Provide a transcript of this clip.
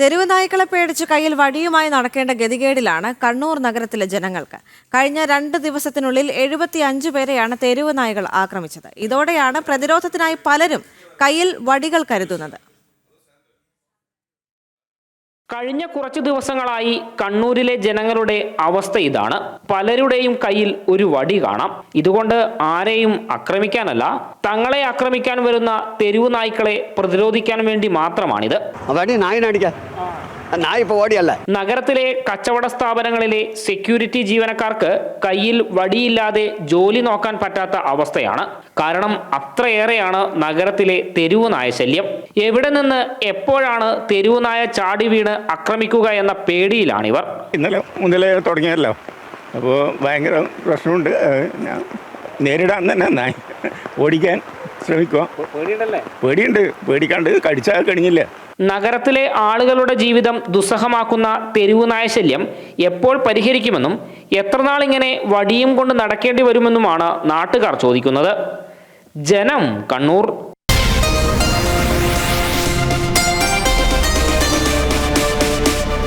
തെരുവ് നായ്ക്കളെ പേടിച്ച് കയ്യിൽ വടിയുമായി നടക്കേണ്ട ഗതികേടിലാണ് കണ്ണൂർ നഗരത്തിലെ ജനങ്ങൾക്ക്. കഴിഞ്ഞ രണ്ട് ദിവസത്തിനുള്ളിൽ എഴുപത്തി അഞ്ച് പേരെയാണ് തെരുവ് നായ്കൾ ആക്രമിച്ചത്. ഇതോടെയാണ് പ്രതിരോധത്തിനായി പലരും കയ്യിൽ വടികൾ കരുതുന്നത്. കഴിഞ്ഞ കുറച്ച് ദിവസങ്ങളായി കണ്ണൂരിലെ ജനങ്ങളുടെ അവസ്ഥ ഇതാണ്. പലരുടെയും കയ്യിൽ ഒരു വടി കാണാം. ഇതുകൊണ്ട് ആരെയും ആക്രമിക്കാനല്ല തങ്ങളെ ആക്രമിക്കാൻ വരുന്ന തെരുവു നായ്ക്കളെ പ്രതിരോധിക്കാൻ വേണ്ടി മാത്രമാണിത്. നായ ഇപ്പോൾ ഓടിയല്ലേ? നഗരത്തിലെ കച്ചവട സ്ഥാപനങ്ങളിലെ സെക്യൂരിറ്റി ജീവനക്കാർക്ക് കയ്യിൽ വടിയില്ലാതെ ജോലി നോക്കാൻ പറ്റാത്ത അവസ്ഥയാണ്. കാരണം അത്രയേറെയാണ് നഗരത്തിലെ തെരുവ് നായ ശല്യം. എവിടെ നിന്ന് എപ്പോഴാണ് തെരുവുനായ ചാടി വീണ് ആക്രമിക്കുക എന്ന പേടിയിലാണിവർ. ഇന്നലെ മുതലേ തുടങ്ങിയല്ലോ. അപ്പോൾ ഭയങ്കര പ്രശ്നമുണ്ട്. ഞാൻ നേരിടാൻ തന്നെ നായ ഓടിക്കാൻ ശ്രമിക്കുക പേടിയുണ്ട്. പേടിക്കാണ്ട് കടിച്ചാൽ കഴിഞ്ഞില്ലേ നഗരത്തിലെ ആളുകളുടെ ജീവിതം ദുസ്സഹമാക്കുന്ന തെരുവു നായശല്യം എപ്പോൾ പരിഹരിക്കുമെന്നും എത്രനാൾ ഇങ്ങനെ വടിയും കൊണ്ട് നടക്കേണ്ടി വരുമെന്നുമാണ് നാട്ടുകാർ ചോദിക്കുന്നത്. ജനം കണ്ണൂർ